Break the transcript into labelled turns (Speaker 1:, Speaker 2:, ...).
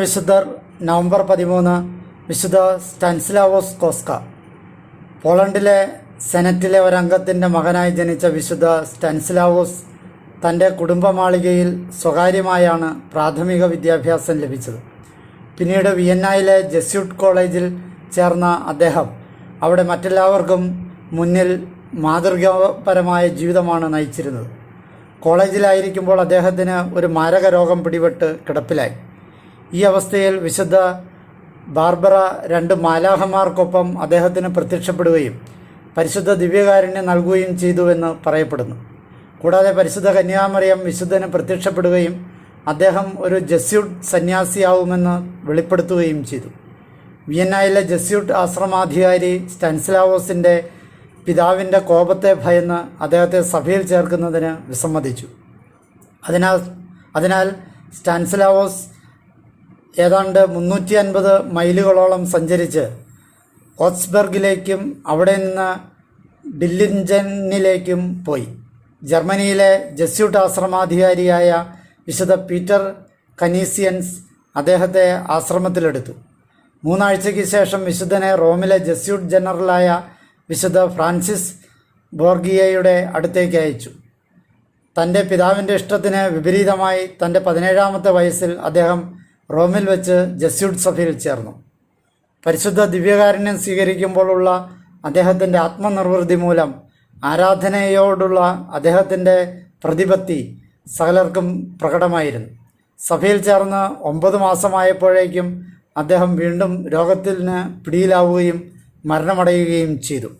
Speaker 1: വിശുദ്ധർ നവംബർ പതിമൂന്ന് വിശുദ്ധ സ്റ്റാൻസ്ലാവോസ് കോസ്ക. പോളണ്ടിലെ സെനറ്റിലെ ഒരംഗത്തിന്റെ മകനായി ജനിച്ച വിശുദ്ധ സ്റ്റാൻസ്ലാവോസ് തന്റെ കുടുംബമാളികയിൽ സ്വകാര്യമായാണ് പ്രാഥമിക വിദ്യാഭ്യാസം ലഭിച്ചത്. പിന്നീട് വിയന്നയിലെ ജെസ്യൂട്ട് കോളേജിൽ ചേർന്ന അദ്ദേഹം അവിടെ മറ്റെല്ലാവർക്കും മുന്നിൽ മാതൃകാപരമായ ജീവിതമാണ് നയിച്ചിരുന്നത്. കോളേജിലായിരിക്കുമ്പോൾ അദ്ദേഹത്തിന് ഒരു മാരക രോഗം പിടിപെട്ട് കിടപ്പിലായി. ഈ അവസ്ഥയിൽ വിശുദ്ധ ബാർബറ രണ്ട് മാലാഹമാർക്കൊപ്പം അദ്ദേഹത്തിന് പ്രത്യക്ഷപ്പെടുകയും പരിശുദ്ധ ദിവ്യകാരുണ്യം നൽകുകയും ചെയ്തുവെന്ന് പറയപ്പെടുന്നു. കൂടാതെ പരിശുദ്ധ കന്യാമറിയം വിശുദ്ധന് പ്രത്യക്ഷപ്പെടുകയും അദ്ദേഹം ഒരു ജസ്യൂട്ട് സന്യാസിയാവുമെന്ന് വെളിപ്പെടുത്തുകയും ചെയ്തു. വിയന്നയിലെ ജസ്യൂട്ട് ആശ്രമാധികാരി സ്റ്റാൻസിലാവോസിന്റെ പിതാവിന്റെ കോപത്തെ ഭയന്ന് അദ്ദേഹത്തെ സഭയിൽ ചേർക്കുന്നതിന് വിസമ്മതിച്ചു. അതിനാൽ അതിനാൽ സ്റ്റാൻസ്ലാവോസ് ഏതാണ്ട് മുന്നൂറ്റി അൻപത് മൈലുകളോളം സഞ്ചരിച്ച് ഓസ്ബർഗിലേക്കും അവിടെ നിന്ന് ഡില്ലിഞ്ചനിലേക്കും പോയി. ജർമ്മനിയിലെ ജസ്യൂട്ട് ആശ്രമാധികാരിയായ വിശുദ്ധ പീറ്റർ കനീസിയൻസ് അദ്ദേഹത്തെ ആശ്രമത്തിലെടുത്തു. മൂന്നാഴ്ചയ്ക്ക് ശേഷം വിശുദ്ധനെ റോമിലെ ജസ്യൂട്ട് ജനറലായ വിശുദ്ധ ഫ്രാൻസിസ് ബോർഗിയയുടെ അടുത്തേക്ക് അയച്ചു. തന്റെ പിതാവിന്റെ ഇഷ്ടത്തിന് വിപരീതമായി തന്റെ പതിനേഴാമത്തെ വയസ്സിൽ അദ്ദേഹം റോമിൽ വെച്ച് ജസ്യൂട്ട് സഭയിൽ ചേർന്നു. പരിശുദ്ധ ദിവ്യകാരുണ്യം സ്വീകരിക്കുമ്പോഴുള്ള അദ്ദേഹത്തിന്റെ ആത്മനിർവൃതി മൂലം ആരാധനയോടുള്ള അദ്ദേഹത്തിന്റെ പ്രതിപത്തി സകലർക്കും പ്രകടമായിരുന്നു. സഭയിൽ ചേർന്ന് ഒമ്പത് മാസമായപ്പോഴേക്കും അദ്ദേഹം വീണ്ടും രോഗത്തിന് പിടിയിലാവുകയും മരണമടയുകയും ചെയ്തു.